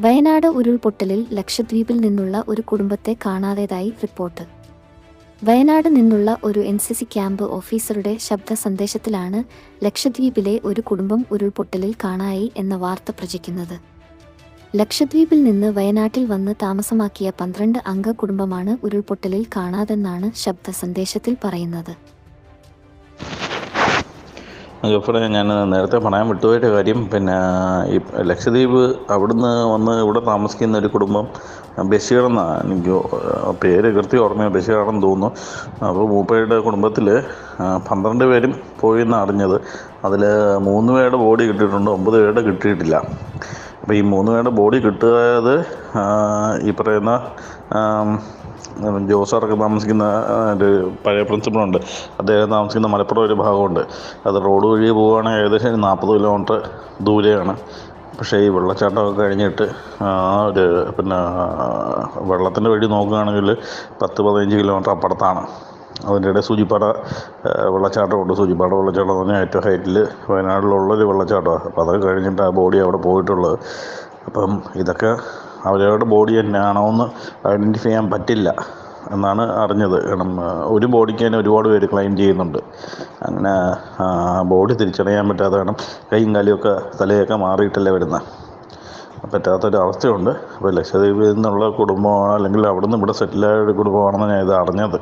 വയനാട് ഉരുൾപൊട്ടലിൽ ലക്ഷദ്വീപിൽ നിന്നുള്ള ഒരു കുടുംബത്തെ കാണാതായതായി റിപ്പോർട്ട്. വയനാട് നിന്നുള്ള ഒരു എൻ സി സി ക്യാമ്പ് ഓഫീസറുടെ ശബ്ദ സന്ദേശത്തിലാണ് ലക്ഷദ്വീപിലെ ഒരു കുടുംബം ഉരുൾപൊട്ടലിൽ കാണായി എന്ന വാർത്ത പ്രചരിക്കുന്നത്. ലക്ഷദ്വീപിൽ നിന്ന് വയനാട്ടിൽ വന്ന് താമസമാക്കിയ പന്ത്രണ്ട് അംഗ കുടുംബമാണ് ഉരുൾപൊട്ടലിൽ കാണാതെന്നാണ് ശബ്ദ സന്ദേശത്തിൽ പറയുന്നത്. ജോഫറെ ഞാൻ നേരത്തെ പറയാൻ വിട്ടുപോയിട്ട് കാര്യം. പിന്നെ ഈ ലക്ഷദ്വീപ് അവിടുന്ന് വന്ന് ഇവിടെ താമസിക്കുന്ന ഒരു കുടുംബം ബഷീർ എന്നാണ് എനിക്ക് പേര് കൃത്യം ഓർമ്മയാണ് ബഷീറാണെന്ന് തോന്നുന്നു. അപ്പോൾ മൂപ്പയുടെ കുടുംബത്തിൽ പന്ത്രണ്ട് പേരും പോയി എന്ന് അറിഞ്ഞത്. അതിൽ മൂന്ന് പേരുടെ ബോഡി കിട്ടിയിട്ടുണ്ട് ഒമ്പത് പേരുടെ കിട്ടിയിട്ടില്ല. അപ്പോൾ ഈ മൂന്ന് പേരുടെ ബോഡി കിട്ടുന്നത് ഈ പറയുന്ന ജോസാറൊക്കെ താമസിക്കുന്ന ഒരു പഴയ പ്രിൻസിപ്പളുണ്ട്. അദ്ദേഹം താമസിക്കുന്ന മലപ്പുറം ഒരു ഭാഗമുണ്ട്. അത് റോഡ് വഴി പോവുകയാണെങ്കിൽ ഏകദേശം നാൽപ്പത് കിലോമീറ്റർ ദൂരെയാണ്. പക്ഷേ ഈ വെള്ളച്ചാട്ടമൊക്കെ കഴിഞ്ഞിട്ട് ആ ഒരു പിന്നെ വെള്ളത്തിന്റെ വഴി നോക്കുകയാണെങ്കിൽ പത്ത് പതിനഞ്ച് കിലോമീറ്റർ അപ്പുറത്താണ്. അതിന്റെ ഇടയിൽ സൂചിപ്പാറ വെള്ളച്ചാട്ടമുണ്ട്. സൂചിപ്പാറ വെള്ളച്ചാട്ടം എന്ന് പറഞ്ഞാൽ ഏറ്റവും ഹൈറ്റിൽ വയനാട്ടിലുള്ളൊരു വെള്ളച്ചാട്ടമാണ്. അപ്പോൾ അതൊക്കെ കഴിഞ്ഞിട്ട് ആ ബോഡി അവിടെ പോയിട്ടുള്ളത്. അപ്പം ഇതൊക്കെ അവരവരുടെ ബോഡി തന്നെയാണോ എന്ന് ഐഡന്റിഫൈ ചെയ്യാൻ പറ്റില്ല എന്നാണ് അറിഞ്ഞത്. കാരണം ഒരു ബോഡിക്ക് തന്നെ ഒരുപാട് പേര് ക്ലെയിം ചെയ്യുന്നുണ്ട്. അങ്ങനെ ബോഡി തിരിച്ചറിയാൻ പറ്റാതെ വേണം കൈയും കാലിയൊക്കെ തലയൊക്കെ മാറിയിട്ടല്ലേ വരുന്നത് പറ്റാത്തൊരവസ്ഥയുണ്ട്. അപ്പോൾ ലക്ഷദ്വീപിൽ നിന്നുള്ള കുടുംബമാണ് അല്ലെങ്കിൽ അവിടുന്ന് ഇവിടെ സെറ്റിലായ ഒരു കുടുംബമാണെന്ന് ഞാൻ ഇത് അറിഞ്ഞത്.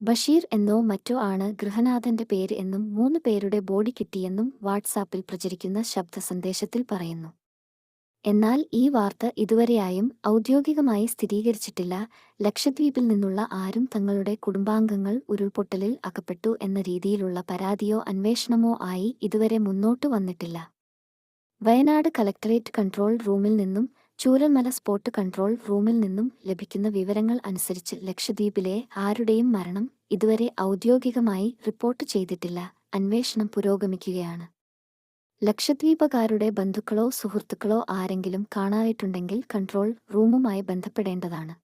ബഷീർ എന്നോ മറ്റോ ആണ് ഗൃഹനാഥന്റെ പേര് എന്നും മൂന്ന് പേരുടെ ബോഡി കിട്ടിയെന്നും വാട്സാപ്പിൽ പ്രചരിക്കുന്ന ശബ്ദ സന്ദേശത്തിൽ പറയുന്നു. എന്നാൽ ഈ വാർത്ത ഇതുവരെയായും ഔദ്യോഗികമായി സ്ഥിരീകരിച്ചിട്ടില്ല. ലക്ഷദ്വീപിൽ നിന്നുള്ള ആരും തങ്ങളുടെ കുടുംബാംഗങ്ങൾ ഉരുൾപൊട്ടലിൽ അകപ്പെട്ടു എന്ന രീതിയിലുള്ള പരാതിയോ അന്വേഷണമോ ആയി ഇതുവരെ മുന്നോട്ടു വന്നിട്ടില്ല. വയനാട് കലക്ടറേറ്റ് കൺട്രോൾ റൂമിൽ നിന്നും ചൂരൽമല സ്പോട്ട് കൺട്രോൾ റൂമിൽ നിന്നും ലഭിക്കുന്ന വിവരങ്ങൾ അനുസരിച്ച് ലക്ഷദ്വീപിലെ ആരുടെയും മരണം ഇതുവരെ ഔദ്യോഗികമായി റിപ്പോർട്ട് ചെയ്തിട്ടില്ല. അന്വേഷണം പുരോഗമിക്കുകയാണ്. ലക്ഷദ്വീപകാരുടെ ബന്ധുക്കളോ സുഹൃത്തുക്കളോ ആരെങ്കിലും കാണാതിട്ടുണ്ടെങ്കിൽ കൺട്രോൾ റൂമുമായി ബന്ധപ്പെടേണ്ടതാണ്